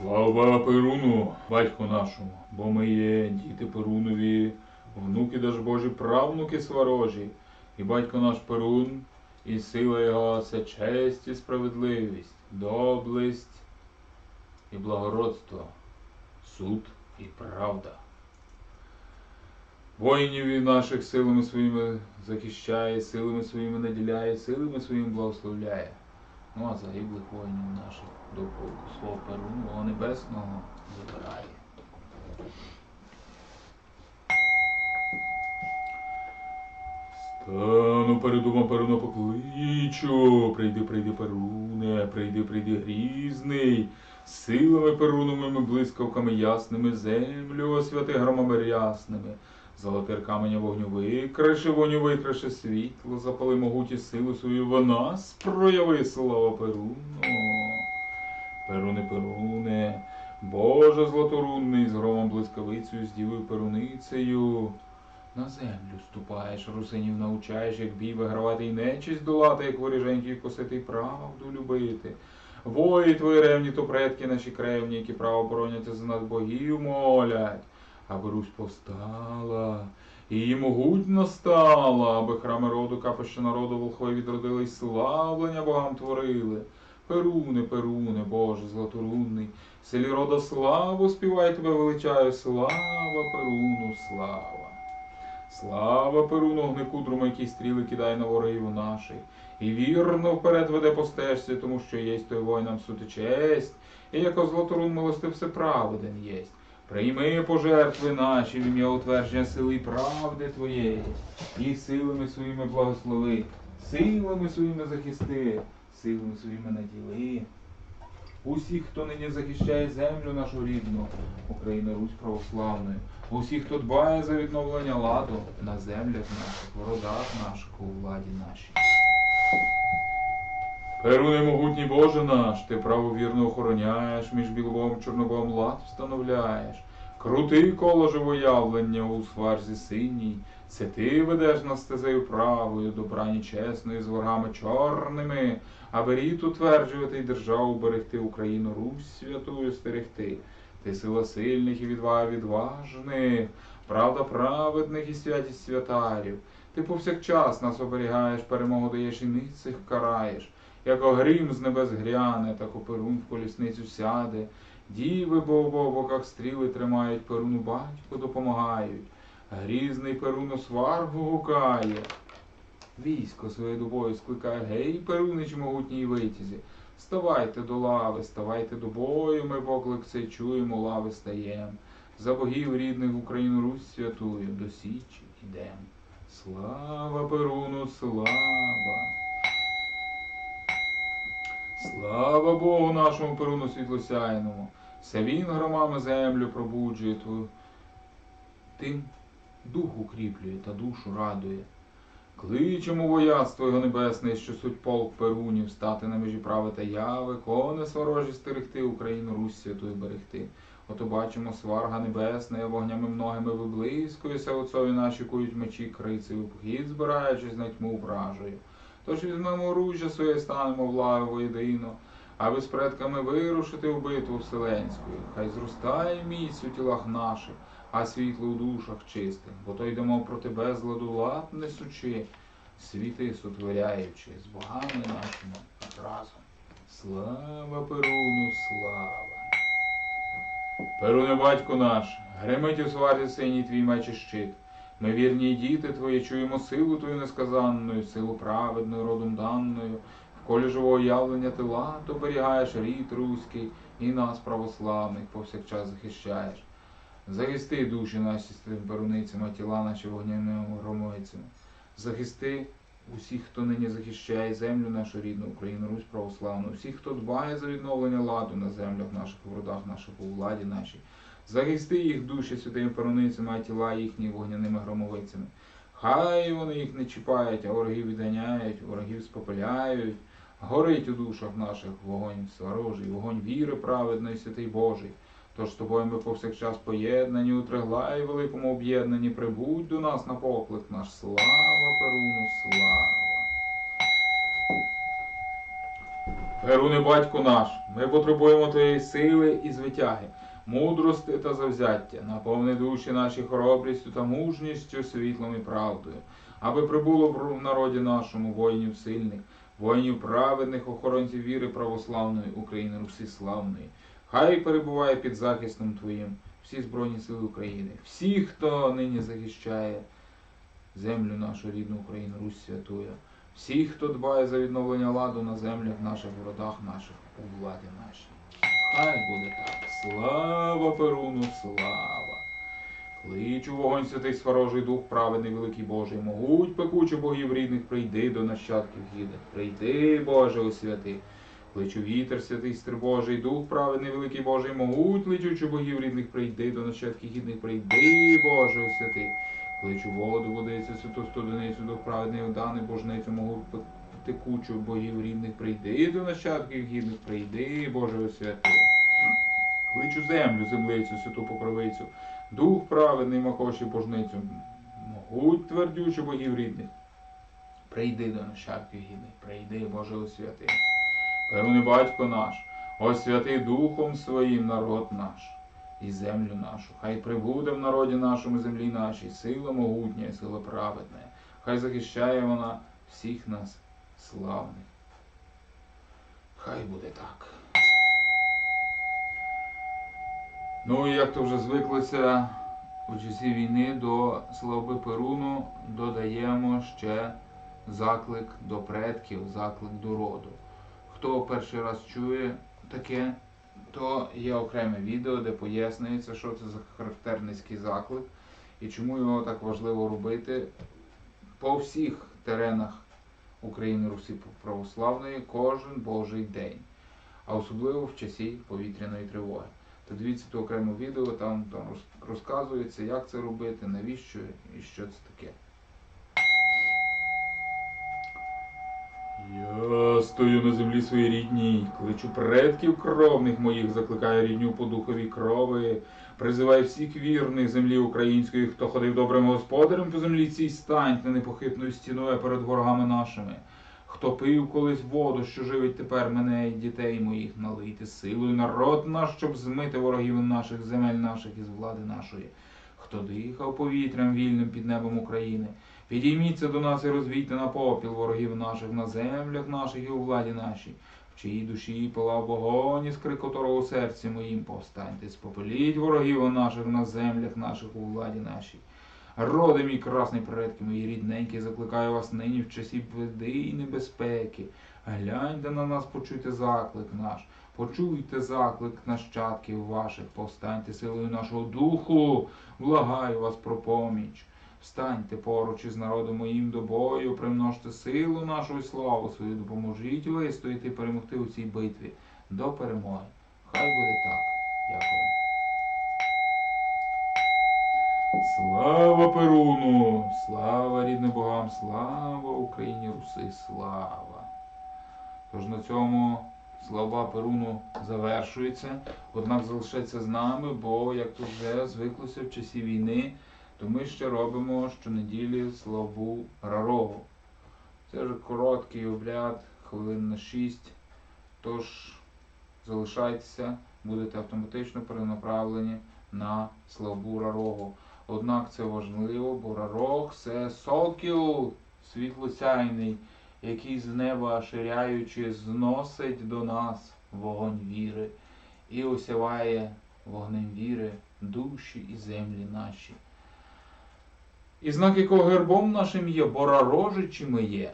Слава Перуну, батьку нашому, бо ми є діти Перунові, внуки даж Божі, правнуки сварожі, і батько наш Перун, і сила його це честь і справедливість, доблесть і благородство, суд і правда. Воїнів і наших силами своїми захищає, силами своїми наділяє, силами своїми благословляє. Ну а загиблих воїнів наших до полку свого Перуну Небесного забирає. Стану перед домом Перуна покличу. Прийди, прийди, Перуне, прийди, прийди, грізний. Силами Перуновими блискавками ясними землю освяти громами рясними. Золотир каменя вогню викраши, воню викраши світло, запали могуті силу свою в нас, прояви слава Перуну. Перуне, Перуне, Боже златорунний, з громом блискавицею, з дівою перуницею. На землю ступаєш, русинів научаєш, як бій вигравати і нечисть долати, як воріженький косити і правду любити. Вої твої ревні, то предки наші кревні, які право бороняться за нас богів молять. Аби Русь повстала, і її могутно стала, аби храми роду, капище народу волхви відродили й славлення богам творили. Перуне, Перуне, Боже златорунний, селі рода славу співай тебе величаю, слава Перуну, слава. Слава Перуну, огнекудрому, який стріли кидає на ворогів наших. І вірно вперед веде по стежці, тому що єсть той воїнам сути честь, і яко златорун милостив все праведен єсть. Прийми пожертви наші в ім'я утвердження сили правди Твоєї, і силами своїми благослови, силами своїми захисти, силами своїми наділи. Усіх, хто нині захищає землю нашу рідну, Україну Русь православною, усіх, хто дбає за відновлення ладу на землях наших, в родах наших, у владі нашій. Перуне могутній Боже наш, ти правовірно охороняєш, між білобом і чорнобом лад встановляєш. Крути коло живоявлення у сварзі синій, це ти ведеш нас стезею правою, добрані чесною, з ворогами чорними, аби рід утверджувати й державу берегти Україну, Русь святую стерегти. Ти сила сильних і відвага відважних, правда праведних і святість святарів. Ти повсякчас нас оберігаєш, перемогу даєш і ницих караєш. Як грім з небес гряне, так у перун в колісницю сяде. Діви бо в боках стріли тримають, перуну батько допомагають. Грізний перуну сваргу гукає. Військо своє до бою скликає, гей, перунич могутній витязі. Ставайте до лави, ставайте до бою, ми поклик цей чуємо, лави стаєм. За богів рідних Україну Русь святую, до січі ідем. Слава Перуну, слава! Слава Богу нашому Перуну світлосяйному! Все він громами землю пробуджує твою. Тим дух укріплює та душу радує. Кличемо вояцтво його небесне, що суть полк Перунів, стати на межі прави та яви, кони сворожі стерегти, Україну Русь святою берегти. Ото бачимо сварга небесна, вогнями многими виблискується, отцові наші кують мечі крицею, похід збираючись на тьму вражою. Тож візьмемо оружжя своє, станемо в лаву воєдино, аби з предками вирушити в битву вселенську. Хай зростає міць у тілах наших, а світло у душах чистих, бо то йдемо проти безладу лад несучи, світи сотворяючи з богами нашими разом. Слава Перуну, слава! Перуне, батько наш, гримить у сварі синій твій меч і щит. Ми вірні діти твої, чуємо силу твою несказанною, силу праведною, родом даною. Колі живого явлення ти лад оберігаєш рід руський і нас, православних, повсякчас захищаєш. Захисти душі наші з а тіла наші вогняними громовицями. Захисти усіх, хто нині захищає землю нашу рідну, Україну, Русь православну, усіх, хто дбає за відновлення ладу на землях наших, в родах наших, у владі нашій. Захисти їх душі святими перуницями, а тіла їхні вогняними громовицями. Хай вони їх не чіпають, а ворогів відганяють, ворогів спопиляють. Горить у душах наших вогонь сварожий, вогонь віри праведної, святий Божий. Тож з тобою ми повсякчас поєднані, у триглаї великому об'єднанні, прибудь до нас на поклик наш. Слава Перуну, слава! Перуне батько наш, ми потребуємо твоєї сили і звитяги, мудрости та завзяття, наповни душі наші хоробрістю та мужністю, світлом і правдою, аби прибуло в народі нашому воїнів сильних, воїнів праведних, охоронців віри православної України, Русі славної. Хай перебуває під захистом Твоїм всі Збройні Сили України, всі, хто нині захищає землю нашу рідну Україну, Русь святую. Всі, хто дбає за відновлення ладу на землях наших, в родах наших, у владі нашій. Хай буде так. Слава Перуну, слава! Кличу вогонь святий сворожий дух, праведний великий Божий, могуть пекучу богів рідних, прийди до нащадків гідних. Прийди, Боже, у святий. Кличу вітер, святий стр Божий, дух праведний великий Божий, могуть летючу богів рідних, прийди до нащадків гідних, прийди, Боже, у святий. Кличу воду, водицю, святу студеницю, дух праведний Одани, божницю, могу текучу богів рідних, прийди до нащадків гідних, прийди, Боже у святий. Кличу землю, землицю, святу покровицю, дух праведний, макоші божницю, могуть твердючу богів рідних. Прийди до нащадків гідних, прийди, Боже у святий. Певний батько наш, освяти духом своїм народ наш і землю нашу. Хай прибуде в народі нашому землі нашій сила могутня і сила праведна. Хай захищає вона всіх нас славних. Хай буде так. Ну як то вже звиклося у часі війни до слави Перуну додаємо ще заклик до предків, заклик до роду. Хто перший раз чує таке, то є окреме відео, де пояснюється, що це за характерницький заклик і чому його так важливо робити по всіх теренах України Русі Православної кожен Божий день, а особливо в часі повітряної тривоги. То дивіться то окреме відео, там, там розказується, як це робити, навіщо і що це таке. Я стою на землі своїй рідній, кличу предків кровних моїх, закликаю рідню по духові крови, призиваю всіх вірних землі української, хто ходив добрим господарем по землі цій станьте непохитною стіною перед ворогами нашими. Хто пив колись воду, що живить тепер мене і дітей моїх, налийте силою народ наш, щоб змити ворогів наших, земель наших із влади нашої. Хто дихав повітрям вільним під небом України, Підійміться до нас і розвійте на попіл ворогів наших на землях наших і у владі нашій, в чиїй душі палав вогонь із крикотору у серці моїм повстаньте, спопеліть ворогів наших на землях наших у владі нашій. Роди мій красний предки, мої рідненькі, закликаю вас нині в часі беди і небезпеки. Гляньте на нас, почуйте заклик наш, почуйте заклик нащадків ваших, повстаньте силою нашого духу, благаю вас про поміч. Встаньте поруч із народом моїм до бою, примножте силу нашу і славу свою, допоможіть вистояти і перемогти у цій битві до перемоги. Хай буде так. Дякую. Слава Перуну! Слава рідним богам! Слава Україні Руси! Слава! Тож на цьому слава Перуну завершується, однак залишається з нами, бо як то вже звиклося в часі війни то ми ще робимо щонеділі славу Рарогу. Це вже короткий обряд, хвилин на 6. Тож залишайтеся, будете автоматично перенаправлені на славу Рарогу. Однак це важливо, бо Рарог це сокіл світлосяйний, який з неба ширяючи зносить до нас вогонь віри і осяває вогнем віри душі і землі наші. І знак якого гербом нашим є, бо рожичі ми є.